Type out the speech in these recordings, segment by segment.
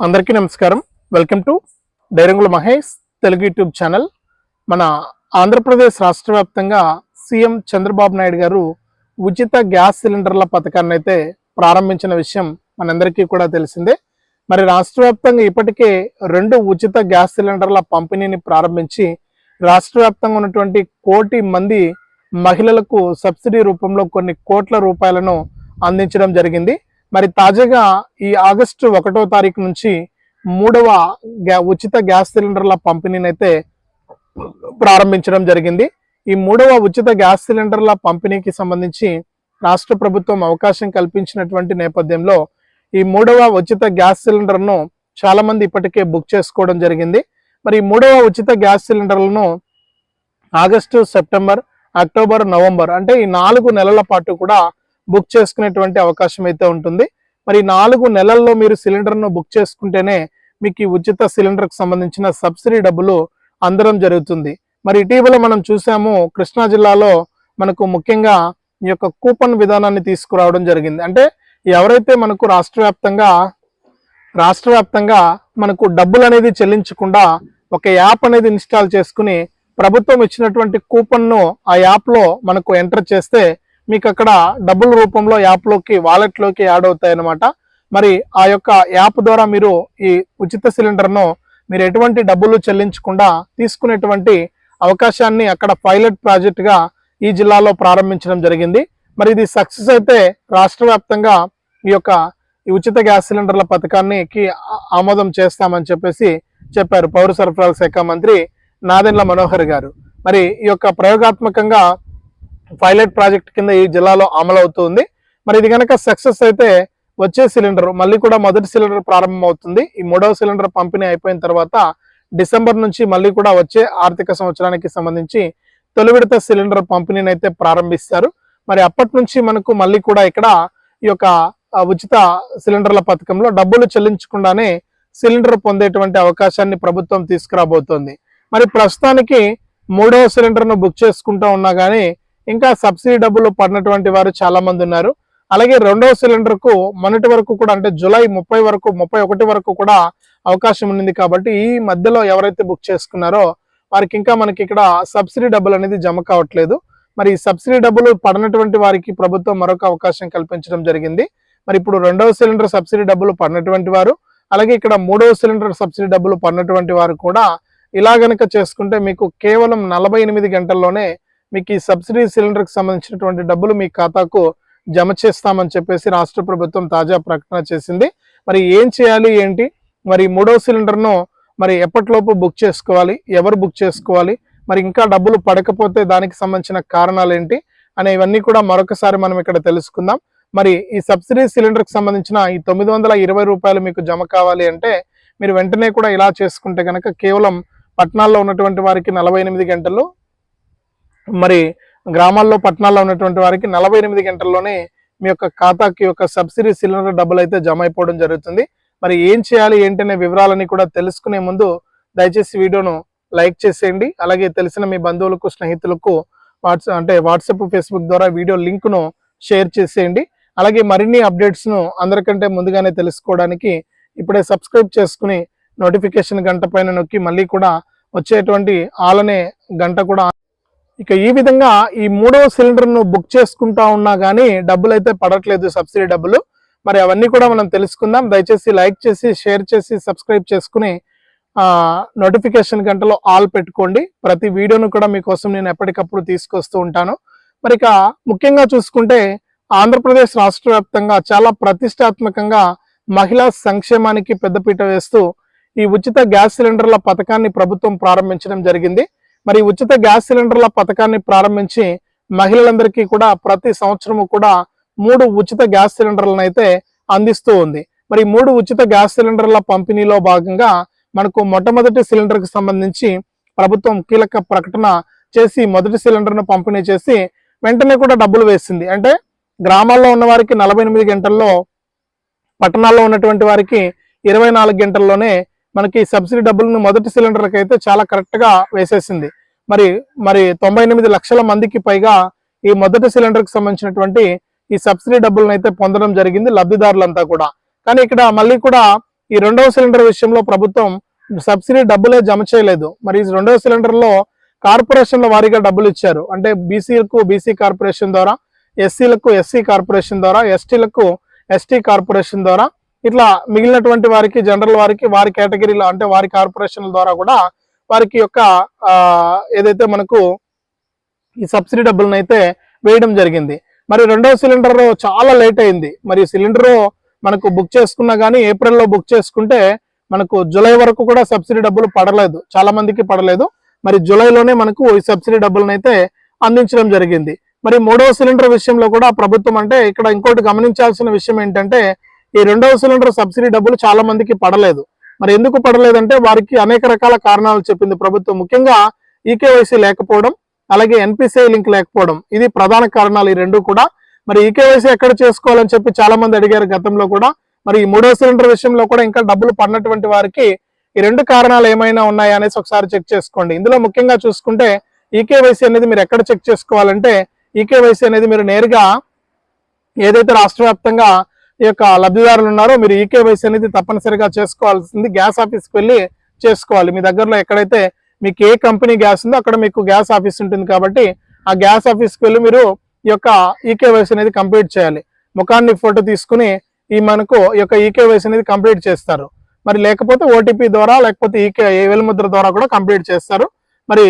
అందరికీ నమస్కారం. Welcome to Dairangula Mahesh Telugu YouTube channel. మన ఆంధ్రప్రదేశ్ రాష్ట్ర వ్యాప్తంగా సీఎం చంద్రబాబు నాయుడు గారు ఉచిత గ్యాస్ సిలిండర్ల పథకాన్ని అయితే ప్రారంభించిన విషయం మనందరికీ కూడా తెలిసిందే. మరి రాష్ట్ర వ్యాప్తంగా ఇప్పటికే రెండు ఉచిత గ్యాస్ సిలిండర్ల పంపిణీని ప్రారంభించి రాష్ట్ర వ్యాప్తంగా ఉన్నటువంటి కోటి మంది మహిళలకు సబ్సిడీ రూపంలో కొన్ని కోట్ల రూపాయలను అందించడం జరిగింది. మరి తాజాగా ఈ ఆగస్టు ఒకటో తారీఖు నుంచి మూడవ గ్యా ఉచిత గ్యాస్ సిలిండర్ల పంపిణీని అయితే ప్రారంభించడం జరిగింది. ఈ మూడవ ఉచిత గ్యాస్ సిలిండర్ల పంపిణీకి సంబంధించి రాష్ట్ర ప్రభుత్వం అవకాశం కల్పించినటువంటి నేపథ్యంలో ఈ మూడవ ఉచిత గ్యాస్ సిలిండర్ను చాలా మంది ఇప్పటికే బుక్ చేసుకోవడం జరిగింది. మరి ఈ మూడవ ఉచిత గ్యాస్ సిలిండర్లను ఆగస్టు సెప్టెంబర్ అక్టోబర్ నవంబర్ అంటే ఈ నాలుగు నెలల పాటు కూడా బుక్ చేసుకునేటువంటి అవకాశం అయితే ఉంటుంది. మరి నాలుగు నెలల్లో మీరు సిలిండర్ను బుక్ చేసుకుంటేనే మీకు ఈ ఉచిత సిలిండర్కు సంబంధించిన సబ్సిడీ డబ్బులు అందడం జరుగుతుంది. మరి ఇటీవల మనం చూసాము కృష్ణా జిల్లాలో మనకు ముఖ్యంగా ఈ యొక్క కూపన్ విధానాన్ని తీసుకురావడం జరిగింది. అంటే ఎవరైతే మనకు రాష్ట్ర వ్యాప్తంగా రాష్ట్ర వ్యాప్తంగా మనకు డబ్బులు అనేది చెల్లించకుండా ఒక యాప్ అనేది ఇన్స్టాల్ చేసుకుని ప్రభుత్వం ఇచ్చినటువంటి కూపన్ను ఆ యాప్లో మనకు ఎంటర్ చేస్తే మీకు అక్కడ డబ్బుల రూపంలో యాప్లోకి వాలెట్లోకి యాడ్ అవుతాయి అన్నమాట మరి ఆ యొక్క యాప్ ద్వారా మీరు ఈ ఉచిత సిలిండర్ను మీరు ఎటువంటి డబ్బులు చెల్లించకుండా తీసుకునేటువంటి అవకాశాన్ని అక్కడ పైలట్ ప్రాజెక్టుగా ఈ జిల్లాలో ప్రారంభించడం జరిగింది. మరి ఇది సక్సెస్ అయితే రాష్ట్ర వ్యాప్తంగా ఈ యొక్క ఈ ఉచిత గ్యాస్ సిలిండర్ల పథకానికి ఆమోదం చేస్తామని చెప్పేసి చెప్పారు పౌర సరఫరాల శాఖ మంత్రి నాదెండ్ల మనోహర్ గారు. మరి ఈ యొక్క ప్రయోగాత్మకంగా పైలట్ ప్రాజెక్ట్ కింద ఈ జిల్లాలో అమలు అవుతుంది మరి ఇది కనుక సక్సెస్ అయితే వచ్చే సిలిండర్ మళ్ళీ కూడా మొదటి సిలిండర్ ప్రారంభం అవుతుంది ఈ మూడవ సిలిండర్ పంపిణీ అయిపోయిన తర్వాత డిసెంబర్ నుంచి మళ్ళీ కూడా వచ్చే ఆర్థిక సంవత్సరానికి సంబంధించి తొలి విడత సిలిండర్ పంపిణీని అయితే ప్రారంభిస్తారు. మరి అప్పటి నుంచి మనకు మళ్ళీ కూడా ఇక్కడ ఈ యొక్క ఉచిత సిలిండర్ల పథకంలో డబ్బులు చెల్లించకుండానే సిలిండర్ పొందేటువంటి అవకాశాన్ని ప్రభుత్వం తీసుకురాబోతోంది. మరి ప్రస్తుతానికి మూడవ సిలిండర్ను బుక్ చేసుకుంటూ ఉన్నా కానీ ఇంకా సబ్సిడీ డబ్బులు పడినటువంటి వారు చాలా మంది ఉన్నారు. అలాగే రెండవ సిలిండర్కు మొన్నటి వరకు కూడా అంటే జూలై ముప్పై వరకు ముప్పై ఒకటి వరకు కూడా అవకాశం ఉంది కాబట్టి ఈ మధ్యలో ఎవరైతే బుక్ చేసుకున్నారో వారికి ఇంకా మనకి ఇక్కడ సబ్సిడీ డబ్బులు అనేది జమ కావట్లేదు. మరి ఈ సబ్సిడీ డబ్బులు పడినటువంటి వారికి ప్రభుత్వం మరొక అవకాశం కల్పించడం జరిగింది. మరి ఇప్పుడు రెండవ సిలిండర్ సబ్సిడీ డబ్బులు పడినటువంటి వారు అలాగే ఇక్కడ మూడవ సిలిండర్ సబ్సిడీ డబ్బులు పడినటువంటి వారు కూడా ఇలా గనక చేసుకుంటే మీకు కేవలం నలభై ఎనిమిది గంటల్లోనే మీకు ఈ సబ్సిడీ సిలిండర్కి సంబంధించినటువంటి డబ్బులు మీ ఖాతాకు జమ చేస్తామని చెప్పేసి రాష్ట్ర ప్రభుత్వం తాజా ప్రకటన చేసింది. మరి ఏం చేయాలి ఏంటి? మరి మూడో సిలిండర్ను మరి ఎప్పటిలోపు బుక్ చేసుకోవాలి? ఎవరు బుక్ చేసుకోవాలి? మరి ఇంకా డబ్బులు పడకపోతే దానికి సంబంధించిన కారణాలు ఏంటి? అనే ఇవన్నీ కూడా మరొకసారి మనం ఇక్కడ తెలుసుకుందాం. మరి ఈ సబ్సిడీ సిలిండర్కి సంబంధించిన ఈ తొమ్మిది వందల ఇరవై రూపాయలు మీకు జమ కావాలి అంటే మీరు వెంటనే కూడా ఇలా చేసుకుంటే కనుక కేవలం పట్టణాల్లో ఉన్నటువంటి వారికి నలభై ఎనిమిది గంటలు మరి గ్రామాల్లో పట్టణాల్లో ఉన్నటువంటి వారికి నలభై ఎనిమిది గంటల్లోనే మీ యొక్క ఖాతాకి యొక్క సబ్సిడీ సిలిండర్ డబ్బులు అయితే జమ అయిపోవడం జరుగుతుంది. మరి ఏం చేయాలి ఏంటనే వివరాలని కూడా తెలుసుకునే ముందు దయచేసి వీడియోను లైక్ చేసేయండి. అలాగే తెలిసిన మీ బంధువులకు స్నేహితులకు వాట్సాప్ అంటే వాట్సాప్ ఫేస్బుక్ ద్వారా వీడియో లింక్ను షేర్ చేసేయండి. అలాగే మరిన్ని అప్డేట్స్ను అందరికంటే ముందుగానే తెలుసుకోవడానికి ఇప్పుడే సబ్స్క్రైబ్ చేసుకుని నోటిఫికేషన్ గంట పైన నొక్కి మళ్ళీ కూడా వచ్చేటువంటి ఆలనే గంట కూడా ఇక ఈ విధంగా ఈ మూడవ సిలిండర్ను బుక్ చేసుకుంటా ఉన్నా కానీ డబ్బులు అయితే పడట్లేదు సబ్సిడీ డబ్బులు. మరి అవన్నీ కూడా మనం తెలుసుకుందాం. దయచేసి లైక్ చేసి షేర్ చేసి సబ్స్క్రైబ్ చేసుకుని నోటిఫికేషన్ గంటలో ఆల్ పెట్టుకోండి. ప్రతి వీడియోను కూడా మీకోసం నేను ఎప్పటికప్పుడు తీసుకొస్తూ ఉంటాను. మరి ఇక ముఖ్యంగా చూసుకుంటే ఆంధ్రప్రదేశ్ రాష్ట్ర వ్యాప్తంగా చాలా ప్రతిష్టాత్మకంగా మహిళా సంక్షేమానికి పెద్దపీట వేస్తూ ఈ ఉచిత గ్యాస్ సిలిండర్ల పథకాన్ని ప్రభుత్వం ప్రారంభించడం జరిగింది. మరి ఉచిత గ్యాస్ సిలిండర్ల పథకాన్ని ప్రారంభించి మహిళలందరికీ కూడా ప్రతి సంవత్సరము కూడా మూడు ఉచిత గ్యాస్ సిలిండర్లను అయితే అందిస్తూ ఉంది. మరి మూడు ఉచిత గ్యాస్ సిలిండర్ల పంపిణీలో భాగంగా మనకు మొట్టమొదటి సిలిండర్కి సంబంధించి ప్రభుత్వం కీలక ప్రకటన చేసి మొదటి సిలిండర్ను పంపిణీ చేసి వెంటనే కూడా డబ్బులు వేసింది. అంటే గ్రామాల్లో ఉన్న వారికి నలభై ఎనిమిది గంటల్లో పట్టణాల్లో ఉన్నటువంటి వారికి ఇరవై నాలుగు గంటల్లోనే మనకి సబ్సిడీ డబ్బులను మొదటి సిలిండర్కి అయితే చాలా కరెక్ట్గా వేసేసింది. మరి మరి తొంభై ఎనిమిది లక్షల మందికి పైగా ఈ మొదటి సిలిండర్కి సంబంధించినటువంటి ఈ సబ్సిడీ డబ్బులను అయితే పొందడం జరిగింది లబ్ధిదారులంతా కూడా. కానీ ఇక్కడ మళ్ళీ కూడా ఈ రెండవ సిలిండర్ విషయంలో ప్రభుత్వం సబ్సిడీ డబ్బులే జమ చేయలేదు. మరి ఈ రెండవ సిలిండర్లో కార్పొరేషన్ల వారీగా డబ్బులు ఇచ్చారు. అంటే బీసీలకు బీసీ కార్పొరేషన్ ద్వారా ఎస్సీలకు ఎస్సీ కార్పొరేషన్ ద్వారా ఎస్టీలకు ఎస్టీ కార్పొరేషన్ ద్వారా ఇట్లా మిగిలినటువంటి వారికి జనరల్ వారికి వారి కేటగిరీలో అంటే వారి కార్పొరేషన్ల ద్వారా కూడా వారికి యొక్క ఏదైతే మనకు ఈ సబ్సిడీ డబ్బులను అయితే వేయడం జరిగింది. మరి రెండవ సిలిండర్ చాలా లేట్ అయింది. మరి సిలిండర్ మనకు బుక్ చేసుకున్నా కానీ ఏప్రిల్లో బుక్ చేసుకుంటే మనకు జూలై వరకు కూడా సబ్సిడీ డబ్బులు పడలేదు. చాలా మందికి పడలేదు. మరి జూలైలోనే మనకు ఈ సబ్సిడీ డబ్బులను అయితే అందించడం జరిగింది. మరి మూడవ సిలిండర్ విషయంలో కూడా ప్రభుత్వం అంటే ఇక్కడ ఇంకోటి గమనించాల్సిన విషయం ఏంటంటే ఈ రెండవ సిలిండర్ సబ్సిడీ డబ్బులు చాలా మందికి పడలేదు. మరి ఎందుకు పడలేదంటే వారికి అనేక రకాల కారణాలు చెప్పింది ప్రభుత్వం. ముఖ్యంగా ఈకేవైసీ లేకపోవడం అలాగే ఎన్పిసిఐ లింక్ లేకపోవడం ఇది ప్రధాన కారణాలు ఈ రెండు కూడా. మరి ఈకేవైసీ ఎక్కడ చేసుకోవాలని చెప్పి చాలా మంది అడిగారు గతంలో కూడా. మరి ఈ మూడో సిలిండర్ విషయంలో కూడా ఇంకా డబ్బులు పడినటువంటి వారికి ఈ రెండు కారణాలు ఏమైనా ఉన్నాయా అనేసి ఒకసారి చెక్ చేసుకోండి. ఇందులో ముఖ్యంగా చూసుకుంటే ఈకేవైసీ అనేది మీరు ఎక్కడ చెక్ చేసుకోవాలంటే ఈకేవైసీ అనేది మీరు నేరుగా ఏదైతే రాష్ట్ర వ్యాప్తంగా ఈ యొక్క లబ్ధిదారులు ఉన్నారో మీరు ఈకేవైసీ అనేది తప్పనిసరిగా చేసుకోవాల్సింది. గ్యాస్ ఆఫీస్కి వెళ్ళి చేసుకోవాలి. మీ దగ్గరలో ఎక్కడైతే మీకు ఏ కంపెనీ గ్యాస్ ఉందో అక్కడ మీకు గ్యాస్ ఆఫీస్ ఉంటుంది కాబట్టి ఆ గ్యాస్ ఆఫీస్కి వెళ్ళి మీరు ఈ యొక్క ఈకేవైసీ అనేది కంప్లీట్ చేయాలి. ముఖాన్ని ఫోటో తీసుకుని ఈ మనకు ఈ యొక్క ఈకేవైసీ అనేది కంప్లీట్ చేస్తారు. మరి లేకపోతే ఓటీపీ ద్వారా లేకపోతే ఈకే వేలిముద్ర ద్వారా కూడా కంప్లీట్ చేస్తారు. మరి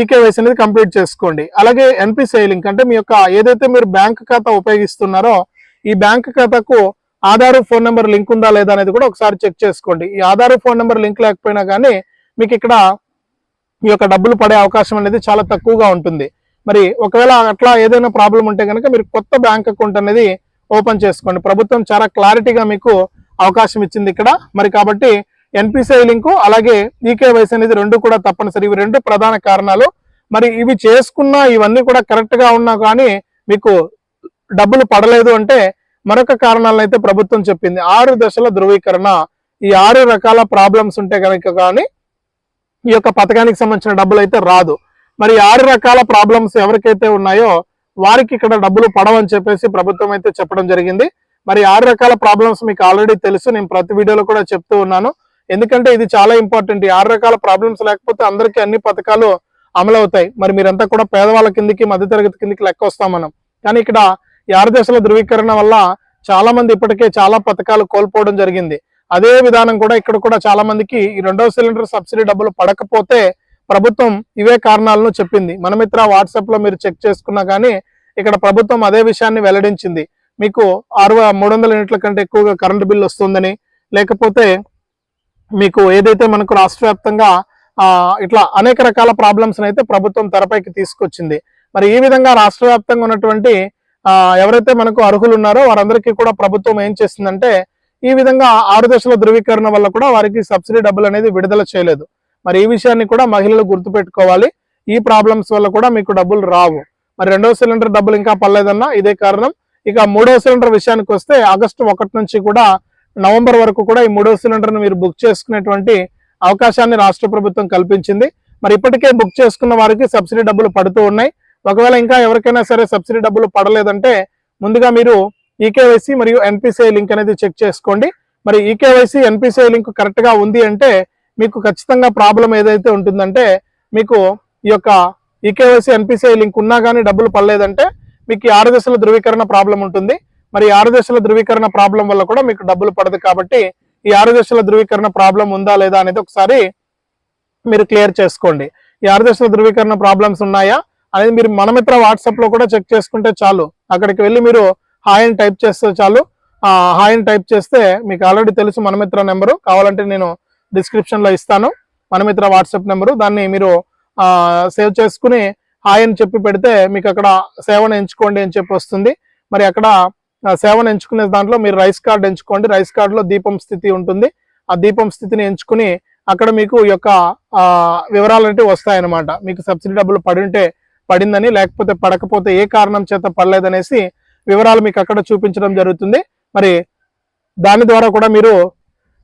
ఈకేవైసీ అనేది కంప్లీట్ చేసుకోండి. అలాగే ఎన్పిసిఐ లింక్ అంటే మీ యొక్క ఏదైతే మీరు బ్యాంక్ ఖాతా ఉపయోగిస్తున్నారో ఈ బ్యాంక్ ఖాతాకు ఆధార్ ఫోన్ నెంబర్ లింక్ ఉందా లేదా అనేది కూడా ఒకసారి చెక్ చేసుకోండి. ఈ ఆధార్ ఫోన్ నెంబర్ లింక్ లేకపోయినా కానీ మీకు ఇక్కడ ఈ యొక్క డబ్బులు పడే అవకాశం అనేది చాలా తక్కువగా ఉంటుంది. మరి ఒకవేళ అట్లా ఏదైనా ప్రాబ్లం ఉంటే కనుక మీరు కొత్త బ్యాంక్ అకౌంట్ అనేది ఓపెన్ చేసుకోండి. ప్రభుత్వం చాలా క్లారిటీగా మీకు అవకాశం ఇచ్చింది ఇక్కడ. మరి కాబట్టి ఎన్పిసిఐ లింకు అలాగే ఈకేవైసీ అనేది రెండు కూడా తప్పనిసరి. ఇవి రెండు ప్రధాన కారణాలు. మరి ఇవి చేసుకున్నా ఇవన్నీ కూడా కరెక్ట్గా ఉన్నా కానీ మీకు డబ్బులు పడలేదు అంటే మరొక కారణాలను అయితే ప్రభుత్వం చెప్పింది. ఆరు దశల ధృవీకరణ. ఈ ఆరు రకాల ప్రాబ్లమ్స్ ఉంటే కనుక కానీ ఈ యొక్క పథకానికి సంబంధించిన డబ్బులు అయితే రాదు. మరి ఆరు రకాల ప్రాబ్లమ్స్ ఎవరికైతే ఉన్నాయో వారికి ఇక్కడ డబ్బులు పడవని చెప్పేసి ప్రభుత్వం అయితే చెప్పడం జరిగింది. మరి ఆరు రకాల ప్రాబ్లమ్స్ మీకు ఆల్రెడీ తెలుసు. నేను ప్రతి వీడియోలో కూడా చెప్తూ ఉన్నాను. ఎందుకంటే ఇది చాలా ఇంపార్టెంట్ ఈ ఆరు రకాల ప్రాబ్లమ్స్ లేకపోతే అందరికీ అన్ని పథకాలు అమలు అవుతాయి మరి మీరంతా కూడా పేదవాళ్ళ కిందికి మధ్యతరగతి కిందికి లెక్క వస్తాం మనం. కానీ ఇక్కడ ఈ ఆరు దశల ధృవీకరణ వల్ల చాలా మంది ఇప్పటికే చాలా పథకాలు కోల్పోవడం జరిగింది. అదే విధానం కూడా ఇక్కడ కూడా చాలా మందికి ఈ రెండవ సిలిండర్ సబ్సిడీ డబ్బులు పడకపోతే ప్రభుత్వం ఇవే కారణాలను చెప్పింది. మనమిత్ర వాట్సాప్లో మీరు చెక్ చేసుకున్నా కానీ ఇక్కడ ప్రభుత్వం అదే విషయాన్ని వెల్లడించింది. మీకు ఆరు మూడు వందల యూనిట్ల కంటే ఎక్కువగా కరెంటు బిల్లు వస్తుందని లేకపోతే మీకు ఏదైతే మనకు రాష్ట్ర వ్యాప్తంగా ఇట్లా అనేక రకాల ప్రాబ్లమ్స్ అయితే ప్రభుత్వం తెరపైకి తీసుకొచ్చింది. మరి ఈ విధంగా రాష్ట్ర వ్యాప్తంగా ఉన్నటువంటి ఎవరైతే మనకు అర్హులు ఉన్నారో వారందరికీ కూడా ప్రభుత్వం ఏం చేసిందంటే ఈ విధంగా ఆరు దశల ధృవీకరణ వల్ల కూడా వారికి సబ్సిడీ డబ్బులు అనేది విడుదల చేయలేదు. మరి ఈ విషయాన్ని కూడా మహిళలు గుర్తుపెట్టుకోవాలి. ఈ ప్రాబ్లమ్స్ వల్ల కూడా మీకు డబ్బులు రావు. మరి రెండవ సిలిండర్ డబ్బులు ఇంకా పర్లేదన్నా ఇదే కారణం. ఇక మూడవ సిలిండర్ విషయానికి వస్తే ఆగస్టు ఒకటి నుంచి కూడా నవంబర్ వరకు కూడా ఈ మూడవ సిలిండర్ను మీరు బుక్ చేసుకునేటువంటి అవకాశాన్ని రాష్ట్ర ప్రభుత్వం కల్పించింది. మరి ఇప్పటికే బుక్ చేసుకున్న వారికి సబ్సిడీ డబ్బులు పడుతూ ఉన్నాయి. ఒకవేళ ఇంకా ఎవరికైనా సరే సబ్సిడీ డబ్బులు పడలేదంటే ముందుగా మీరు ఈకేవైసీ మరియు ఎన్పిసిఐ లింక్ అనేది చెక్ చేసుకోండి. మరి ఈకేవైసీ ఎన్పిసిఐ లింక్ కరెక్ట్గా ఉంది అంటే మీకు ఖచ్చితంగా ప్రాబ్లం ఏదైతే ఉంటుందంటే మీకు ఈ యొక్క ఈకేవైసీ ఎన్పిసిఐ లింక్ ఉన్నా కానీ డబ్బులు పడలేదంటే మీకు ఈ ఆరు దశల ధృవీకరణ ప్రాబ్లం ఉంటుంది. మరి ఆరు దశల ధృవీకరణ ప్రాబ్లం వల్ల కూడా మీకు డబ్బులు పడదు కాబట్టి ఈ ఆరు దశల ధృవీకరణ ప్రాబ్లం ఉందా లేదా అనేది ఒకసారి మీరు క్లియర్ చేసుకోండి. ఈ ఆరు దశల ధృవీకరణ ప్రాబ్లమ్స్ ఉన్నాయా? అనేది మీరు మనమిత్ర వాట్సాప్లో కూడా చెక్ చేసుకుంటే చాలు. అక్కడికి వెళ్ళి మీరు హాయ్ అని టైప్ చేస్తే చాలు. ఆ హాయ్ అని టైప్ చేస్తే మీకు ఆల్రెడీ తెలుసు మనమిత్ర నెంబరు. కావాలంటే నేను డిస్క్రిప్షన్లో ఇస్తాను. Manamitra WhatsApp number. దాన్ని మీరు సేవ్ చేసుకుని హాయ్ అని చెప్పి పెడితే మీకు అక్కడ సేవను ఎంచుకోండి అని చెప్పి వస్తుంది. మరి అక్కడ సేవను ఎంచుకునే దాంట్లో మీరు రైస్ కార్డ్ ఎంచుకోండి. రైస్ కార్డులో దీపం స్థితి ఉంటుంది. ఆ దీపం స్థితిని ఎంచుకుని అక్కడ మీకు ఈ యొక్క వివరాలు అంటే వస్తాయన్నమాట. మీకు సబ్సిడీ డబ్బులు పడి ఉంటే పడిందని లేకపోతే పడకపోతే ఏ కారణం చేత పడలేదనేసి వివరాలు మీకు అక్కడ చూపించడం జరుగుతుంది. మరి దాని ద్వారా కూడా మీరు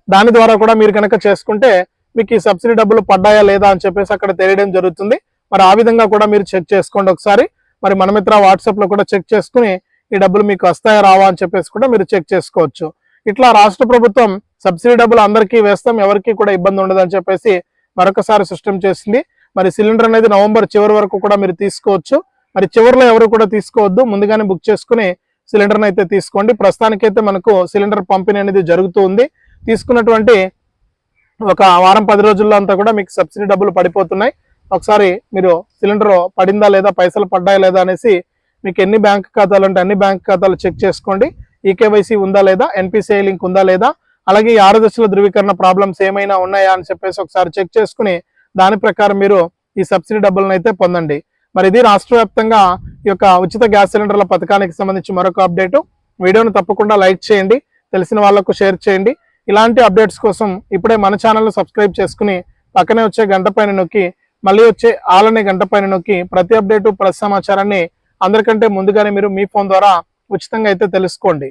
దాని ద్వారా కూడా మీరు కనుక చేసుకుంటే మీకు ఈ సబ్సిడీ డబ్బులు పడ్డాయా లేదా అని చెప్పేసి అక్కడ తెలియడం జరుగుతుంది. మరి ఆ విధంగా కూడా మీరు చెక్ చేసుకోండి ఒకసారి. మరి మనమిత్ర వాట్సాప్లో కూడా చెక్ చేసుకుని ఈ డబ్బులు మీకు వస్తాయా రావా అని చెప్పేసి కూడా మీరు చెక్ చేసుకోవచ్చు. ఇట్లా రాష్ట్ర ప్రభుత్వం సబ్సిడీ డబ్బులు అందరికీ వేస్తాం ఎవరికి కూడా ఇబ్బంది ఉండదు అని చెప్పేసి మరొకసారి సిస్టమ్ చేసింది. మరి సిలిండర్ అనేది నవంబర్ చివరి వరకు కూడా మీరు తీసుకోవచ్చు. మరి చివరిలో ఎవరు కూడా తీసుకోవద్దు. ముందుగానే బుక్ చేసుకుని సిలిండర్ని అయితే తీసుకోండి. ప్రస్తుతానికైతే మనకు సిలిండర్ పంపిణీ అనేది జరుగుతూ ఉంది తీసుకున్నటువంటి ఒక వారం పది రోజుల్లో అంతా కూడా మీకు సబ్సిడీ డబ్బులు పడిపోతున్నాయి. ఒకసారి మీరు సిలిండర్ పడిందా లేదా పైసలు పడ్డాయా లేదా అనేసి మీకు ఎన్ని బ్యాంక్ ఖాతాలు అంటే అన్ని బ్యాంక్ ఖాతాలు చెక్ చేసుకోండి. ఈకేవైసీ ఉందా లేదా ఎన్పిసిఐ లింక్ ఉందా లేదా అలాగే ఆరు దశల ధృవీకరణ ప్రాబ్లమ్స్ ఏమైనా ఉన్నాయా అని చెప్పేసి ఒకసారి చెక్ చేసుకుని దాని ప్రకారం మీరు ఈ సబ్సిడీ డబ్బులను అయితే పొందండి. మరి ఇది రాష్ట్ర వ్యాప్తంగా ఈ యొక్క ఉచిత గ్యాస్ సిలిండర్ల పథకానికి సంబంధించి మరొక అప్డేటు. వీడియోను తప్పకుండా లైక్ చేయండి తెలిసిన వాళ్ళకు షేర్ చేయండి. ఇలాంటి అప్డేట్స్ కోసం ఇప్పుడే మన ఛానల్ను సబ్స్క్రైబ్ చేసుకుని పక్కనే వచ్చే గంట పైన నొక్కి మళ్ళీ వచ్చే ఆలనే గంట పైన నొక్కి ప్రతి అప్డేటు ప్రతి సమాచారాన్ని అందరికంటే ముందుగానే మీరు మీ ఫోన్ ద్వారా ఉచితంగా అయితే తెలుసుకోండి.